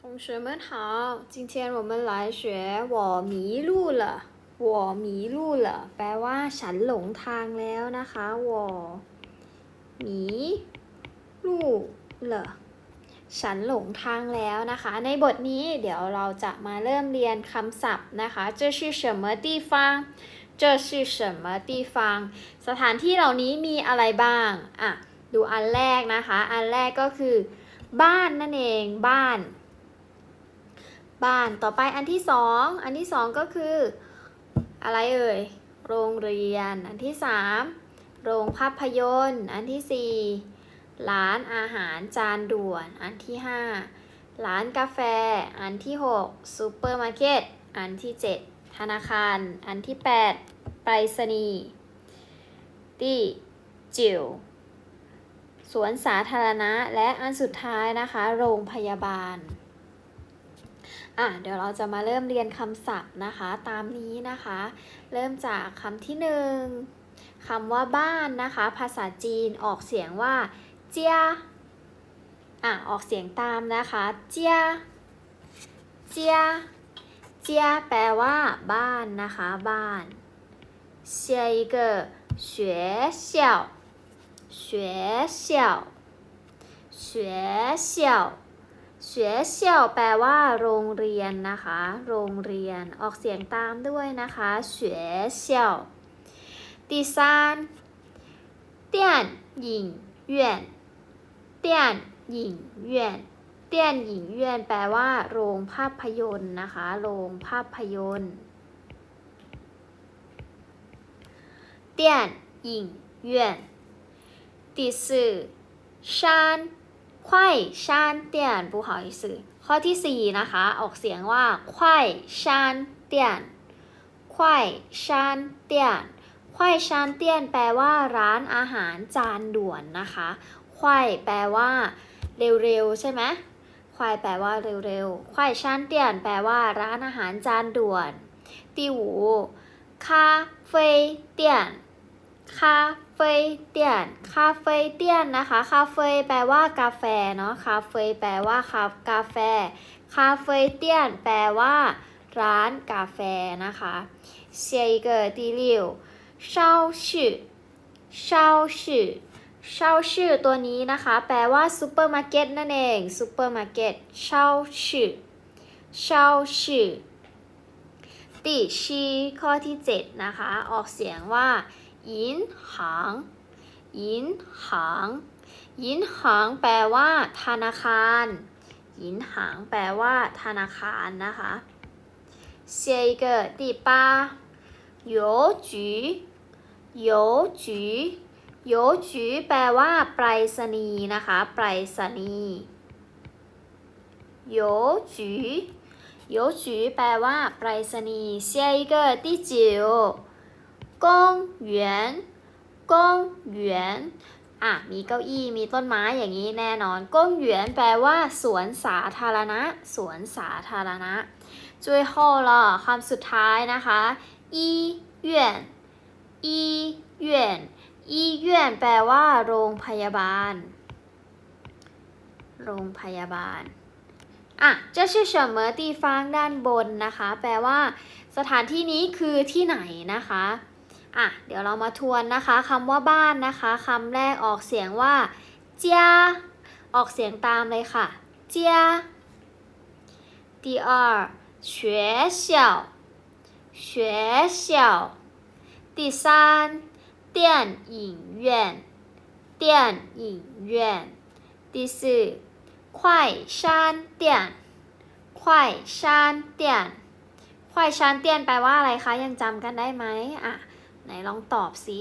同学们好，今天我们来学我迷路了我迷路了แปลว่าฉันหลงทางแล้วนะคะ我迷路了ฉันหลงทางแล้วนะคะ ในบทนี้เดี๋ยวเราจะมาเริ่มเรียนคำศัพท์นะคะ这是什么地方这是什么地方สถานที่เหล่านี้มีอะไรบ้างอ่ะดูอันแรกนะคะ อันแรกก็คือ บ้านนั่นเองบ้าน บ้านต่อไปอันที่สองอันที่สองก็คือ อะไรเอ่ยโรงเรียน อันที่สามโรงภาพยนตร์ อันที่สี่ร้านอาหารจานด่วน อันที่ห้าร้านกาแฟ อันที่หกซูเปอร์มาร์เก็ต อันที่เจ็ดธนาคาร อันที่แปดไปรษณีย์ที่จิวสวนสาธารณะและอันสุดท้ายนะคะ โรงพยาบาล อ่ะเดี๋ยวเราจะมาเริ่มเรียนคำศัพท์นะคะ ตามนี้นะคะ เริ่มจากคำที่หนึ่งคำว่าบ้านนะคะ ภาษาจีนออกเสียงว่า เจียอ่ะออกเสียงตามนะคะ เจียเจียเจียแปลว่า บ้านนะคะ บ้าน下一个学校学校学校 学校แปลว่า โรงเรียนนะคะ โรงเรียน ออกเสียงตามด้วยนะคะ学校第三电影院电影院电影院แปลว่า โรงภาพยนตร์นะคะ โรงภาพยนตร์电影院第四山 ไข่ชานเตียนผู้หอยสื่อข้อที่ 4 นะคะ ออกเสียงว่าไข่ชานเตียนไข่ชานเตียนไข่ชานเตียนแปลว่าร้านอาหารจานด่วนนะคะไข่แปลว่า เร็วๆใช่ไหมไข่แปลว่าเร็วๆไข่ชานเตียนแปลว่าร้านอาหารจานด่วนตีหูคาเฟ่เตียน คาเฟ่เตียน คาเฟ่เตียนนะคะ คาเฟ่แปลว่ากาแฟเนาะ คาเฟ่แปลว่าคากาแฟ คาเฟ่เตียนแปลว่า ร้านกาแฟนะคะ下一个第六超市超市超市ตัวนี้นะคะ แปลว่าซูเปอร์มาร์เก็ตนั่นเองซูเปอร์มาร์เก็ต超市超市第七ข้อที่ 7 นะคะ ออกเสียงว่า ยินหางยินหางยินหางแปลว่า ธนาคารยินหางแปลว่า ธนาคารนะคะ下一个第八邮局邮局邮局แปลว่า ไปรษณีย์นะคะ ไปรษณีย์邮局邮局แปลว่า ไปรษณีย์下一个第九 กงเหวียนกงเหวียนอะมีเก้าอี้มีต้นไม้อย่างนี้แน่นอนกงเหวียนแปลว่า สวนสาธารณะ สวนสาธารณะจุยโฮล่ะคำสุดท้ายนะคะอีเวียนอีเวียนอีเวียนแปลว่า โรงพยาบาล โรงพยาบาลอะจะชื่อเฉมอตีฟางด้านบนนะคะ แปลว่า สถานที่นี้คือที่ไหนนะคะ อ่ะ เดี๋ยวเรามาทวนนะคะคำว่าบ้านนะคะคำแรกออกเสียงว่าเจียออกเสียงตามเลยค่ะเจีย第二学校学校第三电影院电影院第四快餐店快餐店快餐店แปลว่าอะไรคะ ยังจำกันได้ไหมอ่ะ ไหนลองตอบสิ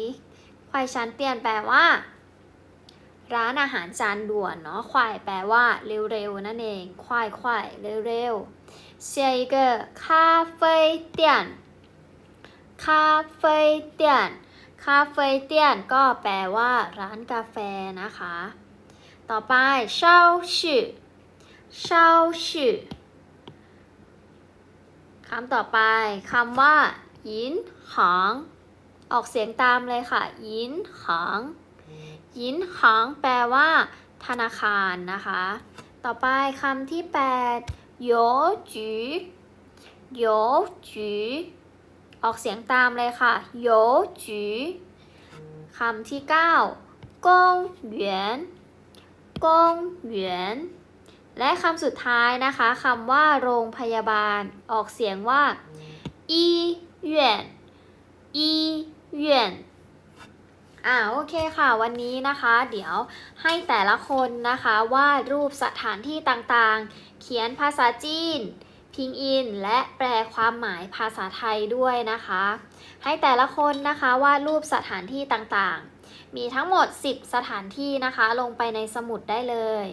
ควายชันเตียนแปลว่า ร้านอาหารจานด่วนเนาะ ควายแปลว่า เร็วๆนั่นเอง ควายควายเร็วๆ下一个咖啡店咖啡店คาเฟ่เตียนก็แปลว่า ร้านกาแฟนะคะ ต่อไปเช่าชื่อเช่าชื่อคำต่อไปคำว่ายินหาง ออกเสียงตามเลยค่ะ ยินหางยินหางแปลว่า ธนาคารนะคะ ต่อไปคำที่8โยจีโยจีออกเสียงตามเลยค่ะโยจีคำที่9กงเหวียนกงเหวียนและคำสุดท้ายนะคะคำว่าโรงพยาบาลออกเสียงว่าอีเหวียนอี เหวียนอ่าโอเคค่ะวันนี้นะคะ เดี๋ยวให้แต่ละคนนะคะวาดรูปสถานที่ต่างๆ เขียนภาษาจีน พิงอิน และแปลความหมายภาษาไทยด้วยนะคะ ให้แต่ละคนนะคะวาดรูปสถานที่ต่างๆ มีทั้งหมด 10 สถานที่นะคะ ลงไปในสมุดได้เลย